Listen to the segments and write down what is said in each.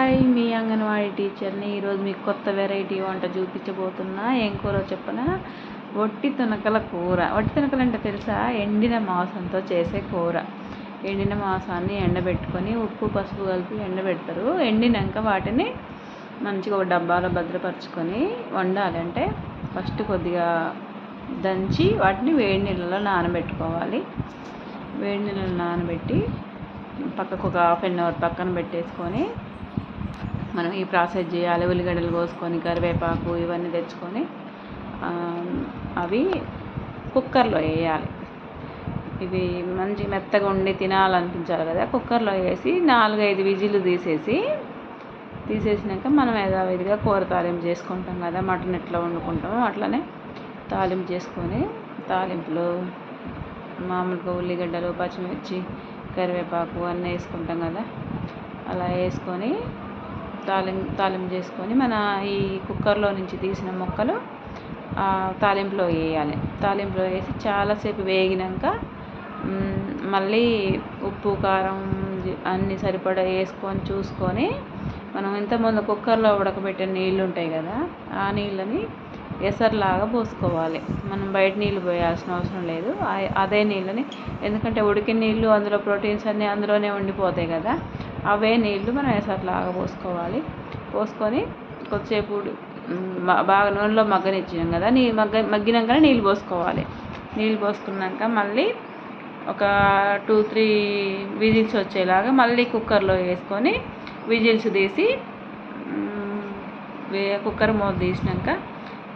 Hi మీ అంగన్వాడీ టీచర్ని ఈరోజు మీకు కొత్త వెరైటీ వంట చూపించబోతున్నా. ఏం కూర చెప్పనా? వట్టి తునకల కూర. వట్టి తునకలు అంటే తెలుసా? ఎండిన మాంసంతో చేసే కూర. ఎండిన మాంసాన్ని ఎండబెట్టుకొని ఉప్పు పసుపు కలిపి ఎండబెడతారు. ఎండినాక వాటిని మంచిగా ఒక డబ్బాలో భద్రపరచుకొని వండాలి. అంటే ఫస్ట్ కొద్దిగా దంచి వాటిని వేడి నీళ్ళలో నానబెట్టుకోవాలి. వేడి నీళ్ళలో నానబెట్టి పక్కకు ఒక హాఫ్ అన్ అవర్ పక్కన పెట్టేసుకొని మనం ఈ ప్రాసెస్ చేయాలి. ఉల్లిగడ్డలు కోసుకొని కరివేపాకు ఇవన్నీ తెచ్చుకొని అవి కుక్కర్లో వేయాలి. ఇవి మంచి మెత్తగా ఉండి తినాలనిపించాలి కదా. కుక్కర్లో వేసి నాలుగైదు విజిల్లు తీసేసి తీసేసినాక మనం యథావిధిగా కూర తాలింపు చేసుకుంటాం కదా. మటన్ ఎట్లా వండుకుంటామో అట్లనే తాలింపు చేసుకొని తాలింపులో మామూలుగా ఉల్లిగడ్డలు పచ్చిమిర్చి కరివేపాకు అన్నీ వేసుకుంటాం కదా. అలా వేసుకొని తాలిం తాలింపు చేసుకొని మన ఈ కుక్కర్లో నుంచి తీసిన ముక్కలు తాలింపులో వేయాలి. తాలింపులో వేసి చాలాసేపు వేగినాక మళ్ళీ ఉప్పు కారం అన్నీ సరిపడా వేసుకొని చూసుకొని మనం ఇంతకుముందు కుక్కర్లో ఉడకబెట్టిన నీళ్ళు ఉంటాయి కదా ఆ నీళ్ళని ఎసరులాగా పోసుకోవాలి. మనం బయట నీళ్ళు పోయాల్సిన అవసరం లేదు. అదే నీళ్ళని ఎందుకంటే ఉడికిన నీళ్ళు అందులో ప్రోటీన్స్ అన్నీ అందులోనే ఉండిపోతాయి కదా అవే నీళ్ళు మనం వేసట్లాగా పోసుకోవాలి. పోసుకొని కొద్దిసేపు బాగా నూనెలో మగ్గనిచ్చినాం కదా నీ మగ్గ మగ్గినాకనే నీళ్ళు పోసుకోవాలి. నీళ్ళు పోసుకున్నాక మళ్ళీ ఒక టూ త్రీ విజిల్స్ వచ్చేలాగా మళ్ళీ కుక్కర్లో వేసుకొని విజిల్స్ తీసి కుక్కర్ మూత తీసినాక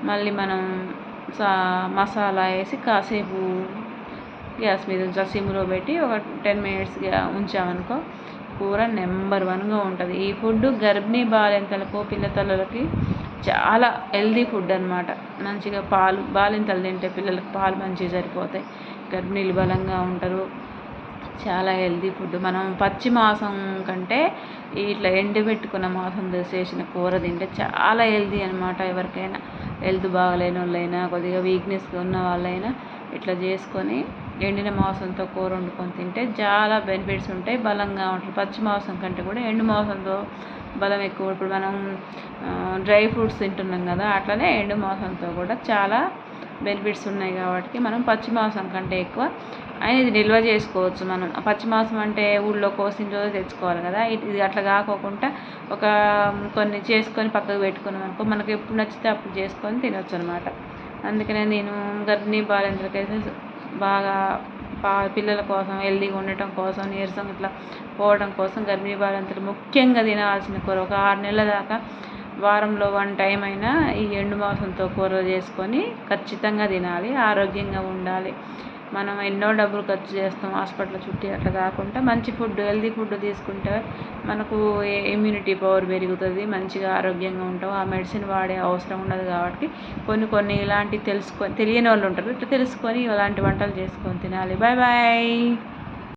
మళ్ళీ మనం సా మసాలా వేసి కాసేపు గ్యాస్ మీద ఉంచాలి. సిమ్లో పెట్టి ఒక టెన్ మినిట్స్ ఉంచామనుకో కూర నెంబర్ వన్గా ఉంటుంది. ఈ ఫుడ్ గర్భిణీ బాలింతలకు పిల్లతల్లలకి చాలా హెల్దీ ఫుడ్ అనమాట మంచిగా పాలు బాలింతలు తింటే పిల్లలకు పాలు మంచిగా సరిపోతాయి. గర్భిణీలు బలంగా ఉంటారు. చాలా హెల్దీ ఫుడ్. మనం పచ్చి మాంసం కంటే ఇట్లా ఎండబెట్టుకున్న మాంసం చేసిన కూర తింటే చాలా హెల్దీ అనమాట ఎవరికైనా హెల్త్ బాగలేని వాళ్ళైనా కొద్దిగా వీక్నెస్గా ఉన్న వాళ్ళైనా ఇట్లా చేసుకొని ఎండిన మాంసంతో కూర వండుకొని తింటే చాలా బెనిఫిట్స్ ఉంటాయి బలంగా ఉంటుంది పచ్చి మాంసం కంటే కూడా ఎండు మాంసంతో బలం ఎక్కువ. ఇప్పుడు మనం డ్రై ఫ్రూట్స్ తింటున్నాం కదా అట్లనే ఎండు మాంసంతో కూడా చాలా బెనిఫిట్స్ ఉన్నాయి కాబట్టి మనం పచ్చి మాంసం కంటే ఎక్కువ అయినా ఇది నిల్వ చేసుకోవచ్చు మనం. పచ్చి మాంసం అంటే ఊళ్ళో కోసిన రోజు తెచ్చుకోవాలి కదా. ఇది అట్లా కాకోకుండా ఒక కొన్ని చేసుకొని పక్కకు పెట్టుకున్నాం అనుకో మనకు ఎప్పుడు నచ్చితే అప్పుడు చేసుకొని తినవచ్చు అనమాట అందుకనే నేను గర్భిణీ బాలేంద్రకైతే బాగా పా పిల్లల కోసం హెల్దీగా ఉండటం కోసం నీరసం ఇట్లా పోవడం కోసం గర్భిణీ బాలింతలు ముఖ్యంగా తినవలసిన కూర. ఒక ఆరు నెలల దాకా వారంలో వన్ టైం అయినా ఈ ఎండు మాంసంతో కూర చేసుకొని ఖచ్చితంగా తినాలి ఆరోగ్యంగా ఉండాలి. మనం ఎన్నో డబ్బులు ఖర్చు చేస్తాం హాస్పిటల్ చుట్టి అట్లా కాకుండా మంచి ఫుడ్ హెల్దీ ఫుడ్ తీసుకుంటే మనకు ఇమ్యూనిటీ పవర్ పెరుగుతుంది మంచిగా ఆరోగ్యంగా ఉంటాం. ఆ మెడిసిన్ వాడే అవసరం ఉండదు కాబట్టి కొన్ని కొన్ని ఇలాంటివి తెలుసుకొని తెలియని వాళ్ళు ఉంటారు. ఇట్లా తెలుసుకొని ఇలాంటి వంటలు చేసుకొని తినాలి. Bye bye